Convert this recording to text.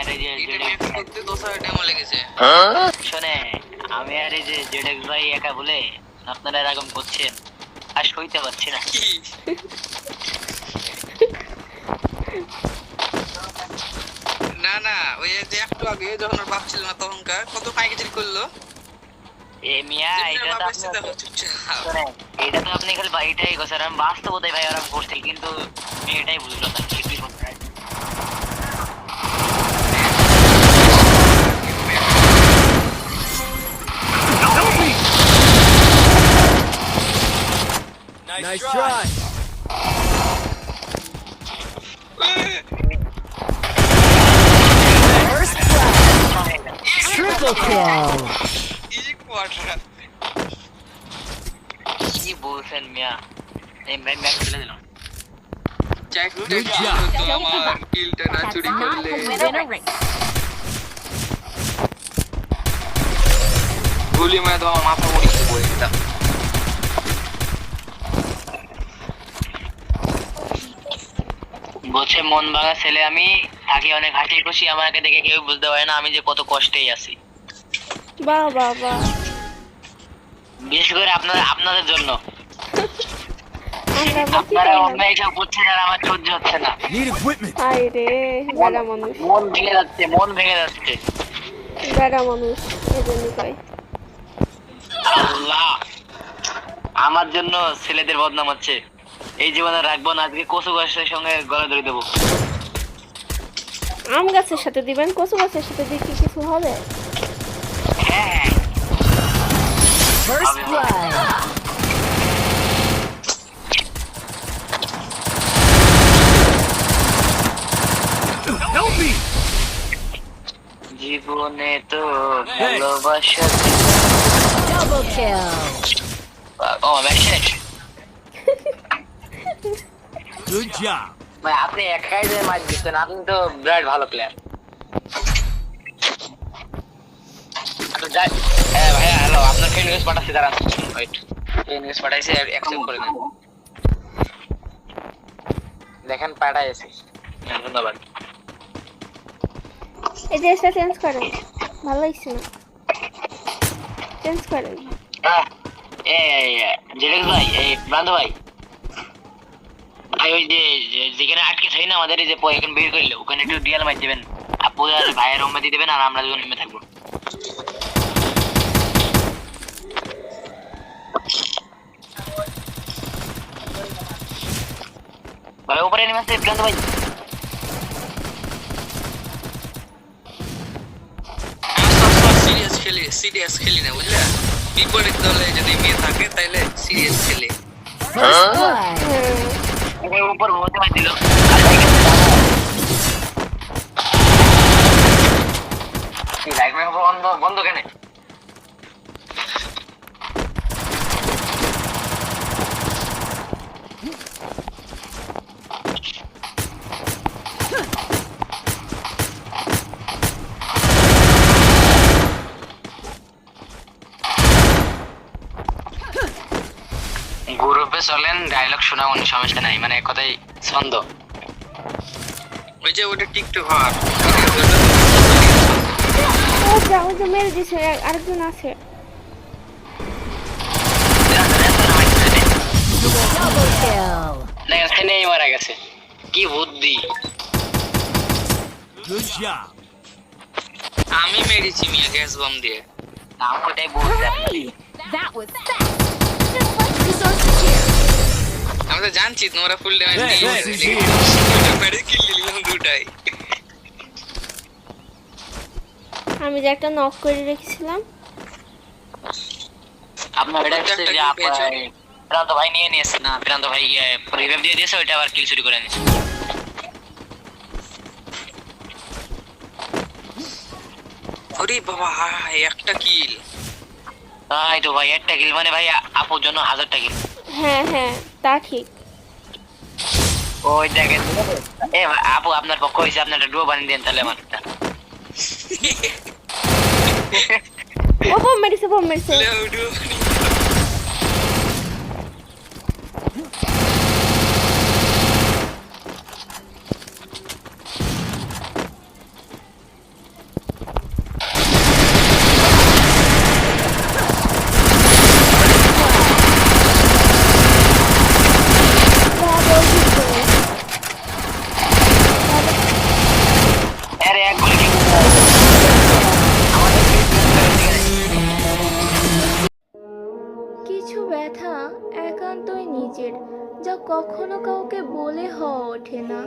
আর এই যে জেডেক্স করতে দশ হাজার লেগেছে। শোনে আমি আর এই যে জেডেক্স ভাই একা বলে আপনারা এরকম করছেন আর সইতে পারছি না। না না ওই যে একটু আগে যখন ওর বাপ ছিল না তখনকার কত পাইকারি করল। এ মিয়া এটা তো এটা তো আপনি খালি বাড়িটাই গোছার আমি বাস্তবতাই ভাই ওরকম করছি কিন্তু মেয়েটাই বুঝলো না সে কি করতে হয়। Nice try. First blood. Triple kill. Easy quarter কি বলছেন মিয়া এই ম্যাচ ম্যাচ খেলে দিলাম চারটে Good kill job. হতো আমার কিলটা না That's চুরি not করলে within a ring. গুলি মেরে তো আমার মাথা মুড়ি বলছে মন ভাঙা ছেলে আমি থাকি অনেক হাসি খুশি আমাকে দেখে কেউ বুঝতে পারে না আমি যে কত কষ্টেই আছি। বাহ বাহ বাহ। বিশেষ করে আপনাদের আপনাদের জন্য। আমরা আবার কি আপনারা অন্য এইসব করছেন আর আমার সহ্য হচ্ছে না। হায় রে বেড়া মানুষ। মন ভেঙে যাচ্ছে মন ভেঙে যাচ্ছে। বেড়া মানুষ এই জন্য কয় আল্লাহ আমার জন্য ছেলেদের বদনাম হচ্ছে। এই জীবনে রাখব না আজকে কচু গাছের সঙ্গে গলা ধরে দেবো আম গাছের সাথে দিবেন কচু গাছের সাথে দিয়ে কি কিছু হবে হ্যাঁ First blood. Help me. জীবনে তো ভালোবাসা Double kill. ও ম্যাচ Good job. ভাই আপনি একাই যে ম্যাচ দিচ্ছেন আপনি তো বিরাট ভালো প্লেয়ার হ্যাঁ হ্যালো আপনার ফ্রেন্ড নিউজ পাঠাচ্ছি দাঁড়ান। ওয়েট ফ্রেন্ড নিউজ পাঠাইছি অ্যাকসেপ্ট করে নেন। দেখেন পাঠাইছি হ্যাঁ, ধন্যবাদ। এই ড্রেসটা চেঞ্জ করেন ভালো লাগছে না? চেঞ্জ করেন। আহ, এই জেলেক্স ভাই এই ভাই ভাই। ওই যে যেখানে আটকে থাকি না আমাদের এই যে এখন বের করলে ওখানে একটু ডিয়াল মার দেবেন। আপু আর ভাইয়ের রুমে দিয়ে দেবেন আর আমরা দুজন নেমে থাকব। ভাই উপরে নেমে আসছে প্রান্ত ভাই। সিরিয়াস খেলি সিরিয়াস খেলি না বুঝলে? বিপরীত দলে যদি মেয়ে থাকে তাহলে সিরিয়াস খেলি। উপরে উপর বলতে পারছিল লাইট বন্ধ বন্ধ কেন? গ্রুপে চলেন ডায়লগ শোনা কোনো সমস্যা নাই। মানে কথাই ছন্দ। ওই যে ওটা টিকটক হওয়ার। ও যে মেরে দিছে আরেকজন আছে। না এখানেই মারা গেছে কি বুদ্ধি। আমি মেরেছি মিয়া গ্যাস বম দিয়ে। না ওটাই বলছি That was fast. Resources here. আমি তো জানছি তোমরা ফুল ড্যামেজ নিয়ে কিল দিলাম দুটাই। আমি যে একটা নক করে রেখেছিলাম। আপনার এটা হচ্ছে একটা যে আপনার প্রান্ত ভাই নিয়ে নিয়েছে। না প্রান্ত ভাই রিভাইভ দিয়ে দিয়েছে ওইটা আবার কিল চুরি করে নিয়েছে ওরে বাবা হায়, একটা কিল তাই তো ভাই একটা কিল মানে ভাই আপুর জন্য হাজারটা কিল হ্যাঁ হ্যাঁ তা ঠিক। ওই দেখেন এ আপু আপনার পক্ষ হয়েছে আপনার একটা ডুয়ো বানিয়ে দেন তাহলে আমার ও বোম মেরেছে বোম মেরেছে। কখনো কাউকে বলে হওয়া ওঠে না।